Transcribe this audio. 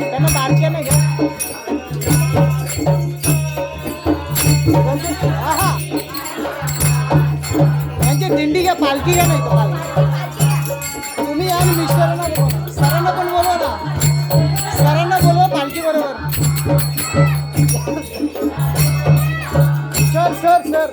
त्यांना बारक्या नाही त्यांची दिंडी घ्या पालखी घ्या नाही तुम्हाला तुम्ही या मिस्टरांना बोलवा सरांना पण बोलवा ना. सरांना बोलवा पालखी बरोबर. Sir sir sir.